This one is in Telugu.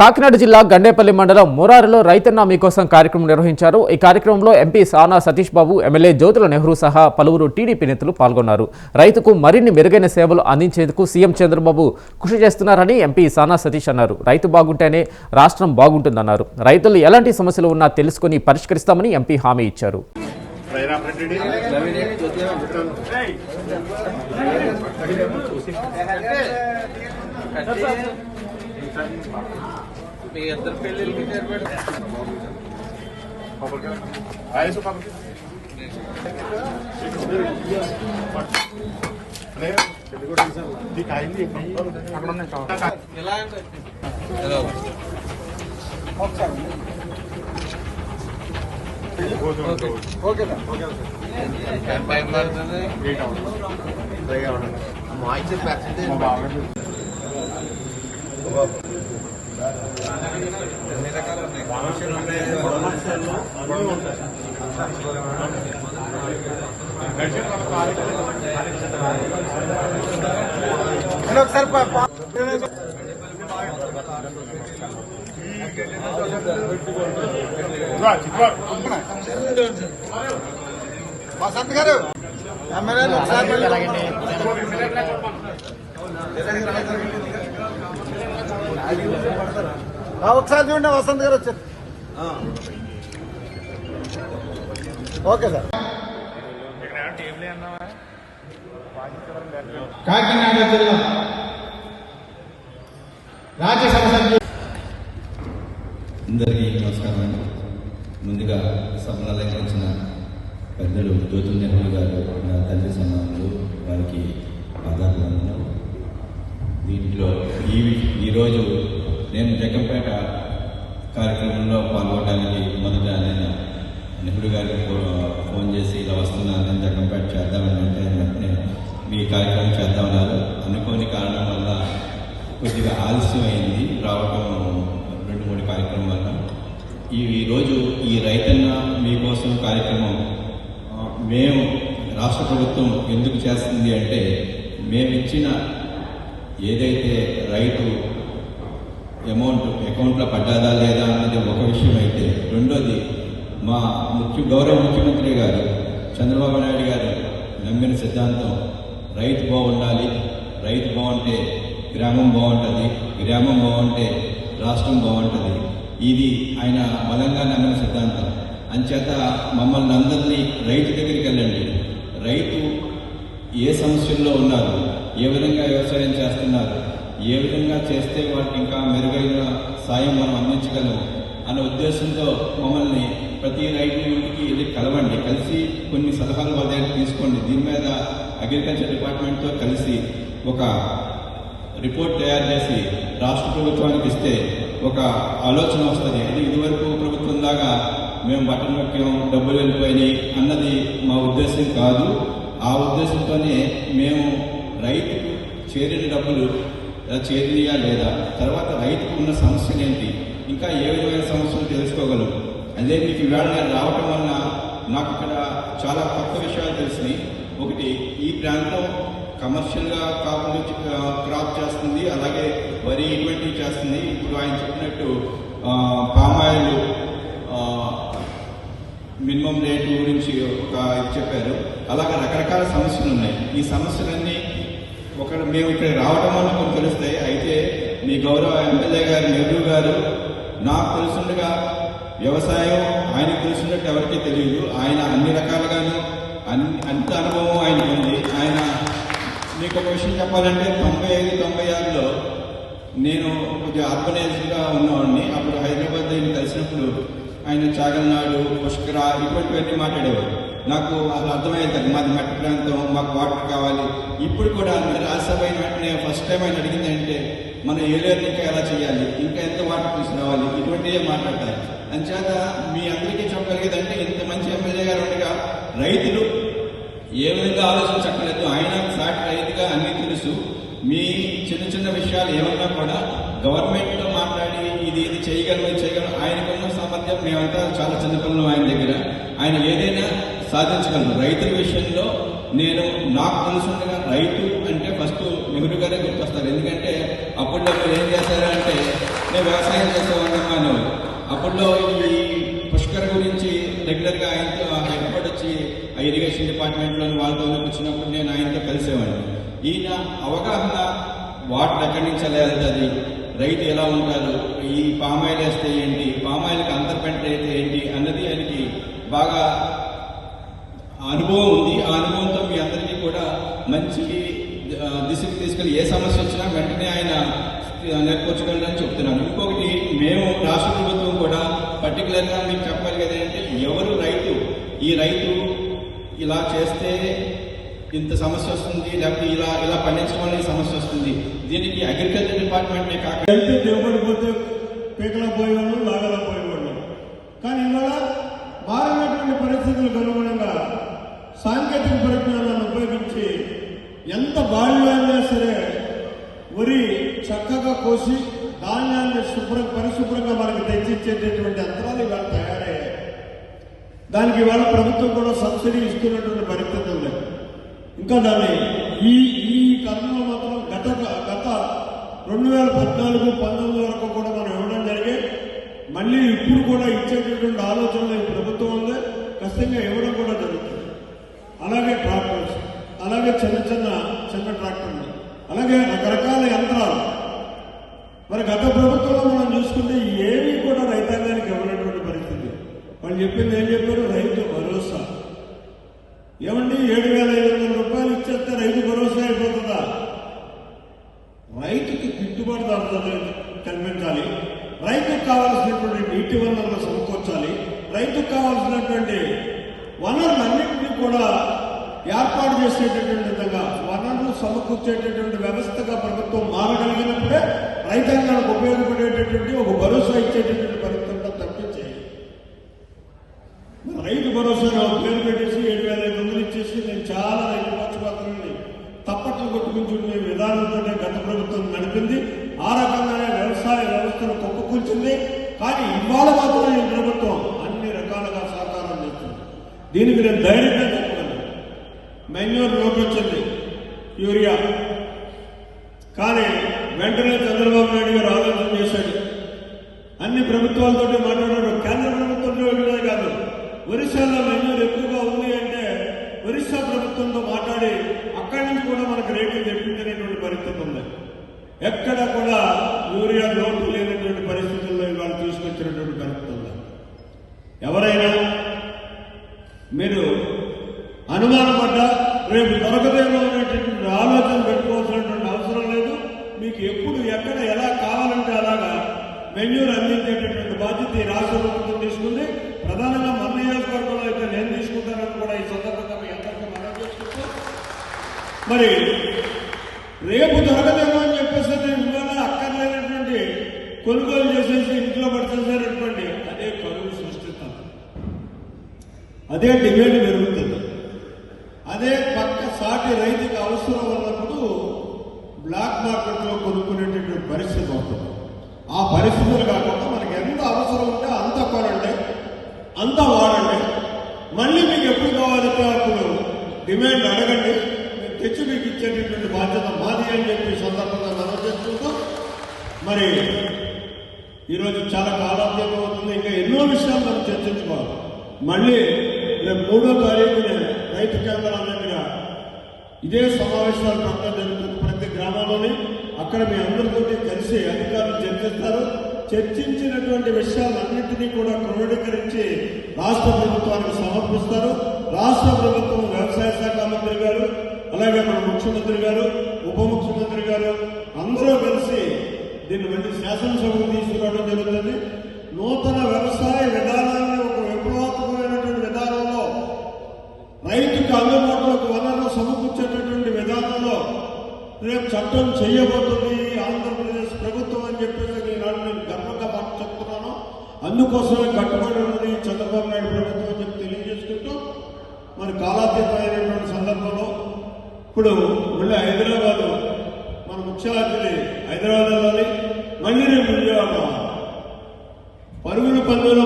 కాకినాడ జిల్లా గండేపల్లి మండలం మురారిలో రైతన్న మీకోసం కార్యక్రమం నిర్వహించారు. ఈ కార్యక్రమంలో ఎంపీ సానా సతీష్ బాబు ఎమ్మెల్యే జ్యోతుల నెహ్రూ సహా పలువురు టీడీపీ నేతలు పాల్గొన్నారు. రైతుకు మరిన్ని మెరుగైన సేవలు అందించేందుకు సీఎం చంద్రబాబు కృషి చేస్తున్నారని ఎంపీ సానా సతీష్ అన్నారు. రైతు బాగుంటేనే రాష్ట్రం బాగుంటుందన్నారు. రైతులు ఎలాంటి సమస్యలు ఉన్నా తెలుసుకుని పరిష్కరిస్తామని ఎంపీ హామీ ఇచ్చారు. మీ ఇద్దరు పెళ్ళిళ్ళకి చేరబెట్టు ఎలా అంటే ఎలా ఎంత టైం పడుతుంది మాయిశ్చర్ పర్సెంటేజ్ ఒకసారి వసంత్ గారు ఎమ్మెల్యేలు ఒకసారి ఒకసారి చూడండి వసంత్ గారు వచ్చారు. Okay sir. కాకినాడ జిల్లా రాజ్యసభ సభ్యులు అందరికీ నమస్కారం అండి. ముందుగా సభను అలంకరించిన పెద్దలు జ్యోతుల నెహ్రూ గారు నా తండ్రి సమానులు వారికి ఆధారపడిన దీంట్లో ఈ ఈరోజు నేను జగ్గంపేట కార్యక్రమంలో పాల్గొనడానికి మొదట నేను నెహ్రూ గారికి ఫో- ఫోన్ చేసి ఇలా వస్తున్నాను నేను జగ్గంపేట చేద్దామని అంటే వెంటనే మీ కార్యక్రమం చేద్దామన్నారు. అనుకోని కారణం వల్ల కొద్దిగా ఆలస్యం అయింది రావడం రెండు మూడు కార్యక్రమం వల్ల. ఈ ఈరోజు ఈ రైతన్న మీకోసం కార్యక్రమం మేము రాష్ట్ర ప్రభుత్వం ఎందుకు చేస్తుంది అంటే మేము ఇచ్చిన ఏదైతే రైతు అమౌంట్ అకౌంట్లో పడ్డాదా లేదా అన్నది ఒక విషయం అయితే రెండోది మా ముఖ్య గౌరవ ముఖ్యమంత్రి గారు చంద్రబాబు నాయుడు గారు నమ్మిన సిద్ధాంతం రైతు బాగుండాలి రైతు బాగుంటే గ్రామం బాగుంటుంది గ్రామం బాగుంటే రాష్ట్రం బాగుంటుంది. ఇది ఆయన బలంగా నమ్మిన సిద్ధాంతం. అంచేత మమ్మల్ని అందరినీ రైతు దగ్గరికి వెళ్ళండి. రైతు ఏ సమస్యల్లో ఉన్నారు? ఏ విధంగా వ్యవసాయం చేస్తున్నారు ఏ విధంగా చేస్తే వాటికి ఇంకా మెరుగైన సాయం మనం అందించగలం అనే ఉద్దేశంతో మమ్మల్ని ప్రతి రైతు యూనిట్కి వెళ్ళి కలవండి. కలిసి కొన్ని సలహాలు వాళ్ళ దగ్గర తీసుకోండి. దీని మీద అగ్రికల్చర్ డిపార్ట్మెంట్తో కలిసి ఒక రిపోర్ట్ తయారు చేసి రాష్ట్ర ప్రభుత్వానికి ఇస్తే ఒక ఆలోచన వస్తుంది. అది ఇదివరకు ప్రభుత్వం దాకా మేము బట్టలు నొక్కాం డబ్బులు వెళ్ళిపోయినాయి అన్నది మా ఉద్దేశం కాదు. ఆ ఉద్దేశంతోనే మేము రైతుకు చేరిన డబ్బులు చేరినయా చేరినాయా లేదా? తర్వాత రైతుకు ఉన్న సమస్యలు ఏంటి ఇంకా ఏ విధమైన సమస్యలు తెలుసుకోగలం అదే మీకు ఇవాళ నేను రావటం వలన నాకు ఇక్కడ చాలా కొత్త విషయాలు తెలిసినాయి. ఒకటి ఈ ప్రాంతం కమర్షియల్గా కాకుండా క్రాప్ చేస్తుంది. అలాగే వరి ఇటువంటివి చేస్తుంది. ఇప్పుడు ఆయన చెప్పినట్టు పామాయిల్ మినిమం రేటు గురించి ఒక ఇది చెప్పారు. అలాగే రకరకాల సమస్యలు ఉన్నాయి. ఈ సమస్యలన్నీ ఒక మేము ఇక్కడ రావడం వల్ల కొన్ని తెలుస్తాయి అయితే మీ గౌరవ ఎమ్మెల్యే గారు నెహ్రూ గారు నాకు తెలుసుండగా వ్యవసాయం ఆయనకు తెలిసినట్టు ఎవరికీ తెలియదు. ఆయన అన్ని రకాలుగాను అన్ని అంత అనుభవం ఆయన ఉంది. ఆయన మీకు ఒక విషయం చెప్పాలంటే తొంభై ఐదు తొంభై ఆరులో నేను కొద్దిగా ఆర్గనైజ్గా ఉన్నవాడిని. అప్పుడు హైదరాబాద్ ఆయన కలిసినప్పుడు ఆయన చాగల్నాడు పుష్కర ఇటువంటివన్నీ మాట్లాడేవారు. నాకు అసలు అర్థమయ్యేది మాది మట్టి ప్రాంతం మాకు వాటర్ కావాలి. ఇప్పుడు కూడా మరి రాజ్యసభ అయిన వెంటనే ఫస్ట్ టైం ఆయన అడిగింది అంటే మనం ఏలేరు ఇంకా ఎలా చేయాలి? ఇంకా ఎంత వాటర్ తీసుకురావాలి ఇటువంటివే మాట్లాడతారు. అంచేత మీ అందరికీ చెప్పగలిగేది అంటే ఇంత మంచి ఎమ్మెల్యే గారు ఉండగా రైతులు ఏ విధంగా ఆలోచించట్లేదు ఆయన సాటి రైతుగా అన్ని తెలుసు. మీ చిన్న చిన్న విషయాలు ఏమన్నా కూడా గవర్నమెంట్తో మాట్లాడి ఇది ఇది చేయగలం ఇది చేయగలం ఆయనకున్న సామర్థ్యం మేమంతా చాలా చిన్నపిల్లలు ఆయన దగ్గర. ఆయన ఏదైనా సాధించగలను. రైతుల విషయంలో నేను నాకు తెలుసుండగా రైతు అంటే ఫస్ట్ నెహ్రూ గారే గుర్తొస్తారు. ఎందుకంటే అప్పట్లో మీరు ఏం చేశారంటే నేను వ్యవసాయం చేసేవాడిని మాను అప్పట్లో ఈ పుష్కర్ గురించి రెగ్యులర్గా ఆయనతో ఎప్పటి వచ్చి ఆ ఇరిగేషన్ డిపార్ట్మెంట్లోని వాళ్ళతో వచ్చినప్పుడు నేను ఆయనతో కలిసేవాడిని. ఈయన అవగాహన వాటర్ ఎక్కడి నుంచి ఎలా వెళ్తుంది రైతు ఎలా ఉంటారు ఈ పామాయిల్ వేస్తే ఏంటి పామాయిల్కి అంతర్పెంట అయితే ఏంటి అన్నది ఆయనకి బాగా అనుభవం ఉంది. ఆ అనుభవంతో మీ అందరికీ కూడా మంచి దిశకు తీసుకెళ్ళి ఏ సమస్య వచ్చినా వెంటనే ఆయన నెరవేర్చగలరని చెప్తున్నాను. ఇంకొకటి మేము రాష్ట్ర ప్రభుత్వం కూడా పర్టికులర్గా మీకు చెప్పగలిగేది అంటే ఎవరు రైతు ఈ రైతు ఇలా చేస్తే ఇంత సమస్య వస్తుంది లేకపోతే ఇలా ఇలా పండించడం సమస్య వస్తుంది. దీనికి అగ్రికల్చర్ డిపార్ట్మెంట్ కాక దిగుబడి పోతే పోయేవాళ్ళు కానీ ఇవాళ మారినటువంటి పరిస్థితులకు అనుగుణంగా సాంకేతిక పరిజ్ఞానాన్ని ఉపయోగించి ఎంత బాల్యం సరే వరి చక్కగా కోసి ధాన్యాన్ని శుభ్ర పరిశుభ్రంగా మనకి తెచ్చిచ్చేటటువంటి యంత్రాలు ఇవాళ తయారయ్యాయి. దానికి ఇవాళ ప్రభుత్వం కూడా సబ్సిడీ ఇస్తున్నటువంటి పరిస్థితి ఉంది. ఇంకా దాన్ని ఈ ఈ కర్మలో మాత్రం గత గత రెండు వేల పద్నాలుగు పంతొమ్మిది వరకు కూడా మనం ఇవ్వడం జరిగే మళ్ళీ ఇప్పుడు కూడా ఇచ్చేటటువంటి ఆలోచనలు ఈ ప్రభుత్వం ఉంది. ఖచ్చితంగా ఇవ్వడం కూడా జరుగుతుంది. అలాగే ట్రాక్టర్స్ అలాగే చిన్న చిన్న చిన్న ట్రాక్టర్లు అలాగే రకరకాల యంత్రాలు. మరి గత ప్రభుత్వంలో మనం చూసుకుంటే ఏమీ కూడా రైతాంగానికి ఇవ్వనటువంటి పరిస్థితి. వాళ్ళు చెప్పింది ఏం చెప్పారు? రైతు భరోసా. ఏమండి? ఏడు వేల ఐదు వందల రూపాయలు ఇచ్చేస్తే రైతు భరోసా అయిపోతుందా? రైతుకి గిట్టుబాటు ధర కల్పించాలి రైతుకు కావాల్సినటువంటి నీటి వనరులు సమకూర్చాలి. రైతుకు కావాల్సినటువంటి వనరులన్నింటినీ కూడా ఏర్పాటు చేసేటటువంటి విధంగా వనరులు సమకూర్చేటటువంటి వ్యవస్థగా ప్రభుత్వం మారగలిగినప్పుడే రైతాంగానికి ఉపయోగపడేటటువంటి ఒక భరోసా ఇచ్చేటటువంటి పరిస్థితుల్లో తప్పించే రైతు భరోసాగా పేరు పెట్టేసి ఏడు వేల ఐదు వందలు ఇచ్చేసి నేను చాలా రైతు పక్షపాత్రని తప్పట్లు కొట్టుకుంటున్న విధానంతోనే గత ప్రభుత్వం నడిపింది. ఆ రకంగానే వ్యవసాయ వ్యవస్థను కుప్పకూల్చింది కానీ ఇవాళ మాత్రం ఈ ప్రభుత్వం అన్ని రకాలుగా సహకారం చేస్తుంది దీనికి నేను ధైర్యంగా చెప్పగలను మెన్యూర్ లోటు వచ్చింది యూరియా. కానీ వెంటనే చంద్రబాబు నాయుడు గారు ఆలోచన చేశాడు. అన్ని ప్రభుత్వాలతో మాట్లాడారు. కేంద్ర ప్రభుత్వంతో వెళ్ళడమే కాదు. ఒరిస్సాలో మెన్యూర్ ఎక్కువగా ఉంది అంటే ఒరిస్సా ప్రభుత్వంతో మాట్లాడి అక్కడి నుంచి కూడా మనకు రేట్లు తెప్పించినటువంటి పరిస్థితి ఉంది. ఎక్కడ కూడా యూరియా లోటు లేనటువంటి పరిస్థితుల్లో ఇవాళ తీసుకొచ్చినటువంటి పరిస్థితి ఉంది. ఎవరైనా అనుమానపడ్డా రేపు దొరకదేమో అనేటువంటి ఆలోచన పెట్టుకోవాల్సినటువంటి అవసరం లేదు. మీకు ఎప్పుడు ఎక్కడ ఎలా కావాలంటే అలాగా మెన్యూర్ అందించేటటువంటి బాధ్యత ఈ రాష్ట్ర ప్రభుత్వం తీసుకుంది. ప్రధానంగా మన నియోజకవర్గంలో అయితే నేను తీసుకుంటానని కూడా ఈ సందర్భంగా మీ అందరికీ మనం చేసుకుంటూ మరి రేపు దొరకదేమో అని చెప్పేసి నేను ఇవాళ అక్కర్లేనటువంటి కొనుగోలు చేసేసి ఇంట్లో పడిచేసారనుకోండి అదే కరువు సృష్టిస్తాను అదే డిమాండ్ పెరుగుతుంది. అదే పక్క సాటి రైతుకి అవసరం ఉన్నప్పుడు బ్లాక్ మార్కెట్లో కొనుక్కునేటటువంటి పరిస్థితి ఉంటుంది ఆ పరిస్థితులు కాకుండా మనకి ఎంత అవసరం ఉంటే అంత కొనండి అంత వాడండి. మళ్ళీ మీకు ఎప్పుడు కావాలంటే అప్పుడు డిమాండ్ అడగండి. తెచ్చి మీకు ఇచ్చేటటువంటి బాధ్యత మాది అని చెప్పి సందర్భంగా మనం చేసుకుంటూ మరి ఈరోజు చాలా కాలాతీతం అవుతుంది. ఇంకా ఎన్నో విషయాలు మనం చర్చించుకోవాలి. మళ్ళీ రేపు మూడో తారీఖున రైతు కేంద్రాల దగ్గర ఇదే సమావేశాలు పక్కన జరుగుతుంది ప్రతి గ్రామంలోని. అక్కడ మీ అందరితోటి కలిసి అధికారులు చర్చిస్తారు. చర్చించినటువంటి విషయాలన్నింటినీ కూడా క్రోడీకరించి రాష్ట్ర ప్రభుత్వానికి సమర్పిస్తారు. రాష్ట్ర ప్రభుత్వం వ్యవసాయ శాఖ మంత్రి గారు అలాగే మన ముఖ్యమంత్రి గారు ఉప ముఖ్యమంత్రి గారు అందరూ కలిసి దీన్ని మళ్ళీ శాసనసభకు తీసుకురావడం మరి కాలాతీతమైనటువంటి సందర్భంలో ఇప్పుడు మళ్ళీ హైదరాబాద్ మన ముఖ్య అతిథి హైదరాబాద్ వెళ్ళాలి మళ్ళీ నేను విజయవాడ రావాలి. పరుగుల పందులో